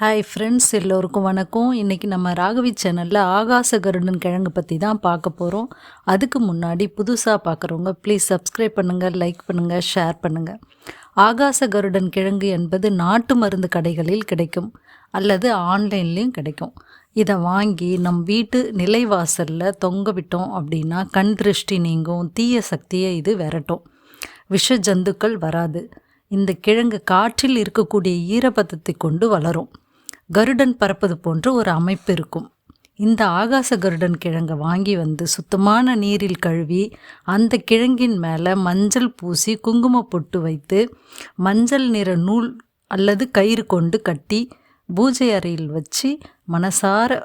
Hi friends எல்லோருக்கும் வணக்கம். இன்றைக்கி நம்ம ராகவி சேனலில் ஆகாச கருடன் கிழங்கு பற்றி தான் பார்க்க போகிறோம் அதுக்கு முன்னாடி புதுசாக பார்க்குறவங்க ப்ளீஸ் சப்ஸ்கிரைப் பண்ணுங்கள் லைக் பண்ணுங்கள் ஷேர் பண்ணுங்கள் ஆகாச கருடன் கிழங்கு என்பது நாட்டு மருந்து கடைகளில் கிடைக்கும். அல்லது ஆன்லைன்லேயும் கிடைக்கும். இதை வாங்கி நம் வீட்டு நிலைவாசலில் தொங்க விட்டோம் அப்படின்னா கண் திருஷ்டி நீங்கும் தீய சக்தியை இது விரட்டும். விஷ ஜந்துக்கள் வராது. இந்த கிழங்கு காற்றில் இருக்கக்கூடிய ஈரப்பதத்தை கொண்டு வளரும். கருடன் பறப்பது போன்ற ஒரு அமைப்பு இருக்கும். இந்த ஆகாச கருடன் கிழங்கை வாங்கி வந்து சுத்தமான நீரில் கழுவி அந்த கிழங்கின் மேலே மஞ்சள் பூசி குங்கும பொட்டு வைத்து மஞ்சள் நிற நூல் அல்லது கயிறு கொண்டு கட்டி பூஜை அறையில் வச்சு மனசார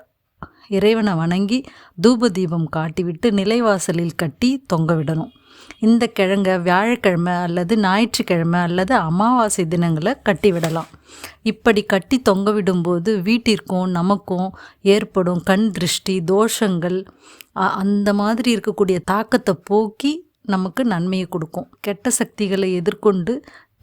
இறைவனை வணங்கி தூப தீபம் காட்டிவிட்டு நிலைவாசலில் கட்டி தொங்க விடணும். இந்த கிழங்கை வியாழக்கிழமை அல்லது ஞாயிற்றுக்கிழமை அல்லது அமாவாசை தினங்களை கட்டிவிடலாம். இப்படி கட்டி தொங்க விடும்போது வீட்டிற்கும் நமக்கும் ஏற்படும் கண் திருஷ்டி தோஷங்கள் அந்த மாதிரி இருக்கக்கூடிய தாக்கத்தை போக்கி நமக்கு நன்மையை கொடுக்கும். கெட்ட சக்திகளை எதிர்கொண்டு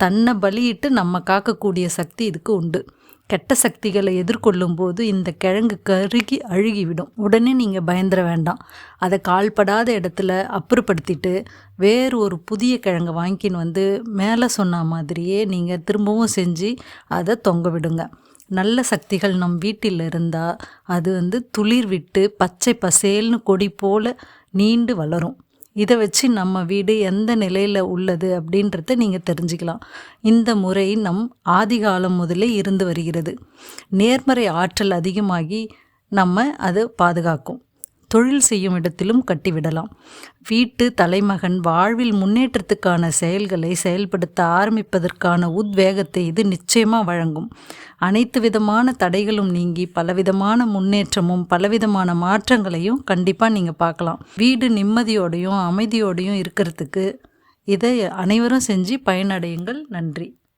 தன்னை பலியிட்டு நம்ம காக்கக்கூடிய சக்தி இதுக்கு உண்டு. கெட்ட சக்திகளை எதிர்கொள்ளும் போது இந்த கிழங்கு கருகி அழுகிவிடும். உடனே நீங்கள் பயந்துட வேண்டாம். அதை கால்படாத இடத்துல அப்புறப்படுத்திட்டு வேறு ஒரு புதிய கிழங்கை வாங்கின்னு வந்து மேலே சொன்ன மாதிரியே நீங்கள் திரும்பவும் செஞ்சு அதை தொங்க விடுங்க. நல்ல சக்திகள் நம் வீட்டில் இருந்தால் அது வந்து துளிர் விட்டு பச்சை பசேல்னு கொடி போல் நீண்டு வளரும். இதை வச்சு நம்ம வீடு எந்த நிலையில் உள்ளது அப்படின்றத நீங்கள் தெரிஞ்சுக்கலாம். இந்த முறை நம் ஆதிகாலம் முதலே இருந்து வருகிறது. நேர்மறை ஆற்றல் அதிகமாகி நம்ம அதை பாதுகாக்கும். தொழில் செய்யும் இடத்திலும் கட்டிவிடலாம். வீட்டு தலைமகன் வாழ்வில் முன்னேற்றத்துக்கான செயல்களை செயல்படுத்த ஆரம்பிப்பதற்கான உத்வேகத்தை இது நிச்சயமாக வழங்கும். அனைத்து விதமான தடைகளும் நீங்கி பலவிதமான முன்னேற்றமும் பலவிதமான மாற்றங்களையும் கண்டிப்பாக நீங்கள் பார்க்கலாம். வீடு நிம்மதியோடையும் அமைதியோடையும் இருக்கிறதுக்கு இதை அனைவரும் செஞ்சு பயனடையுங்கள். நன்றி.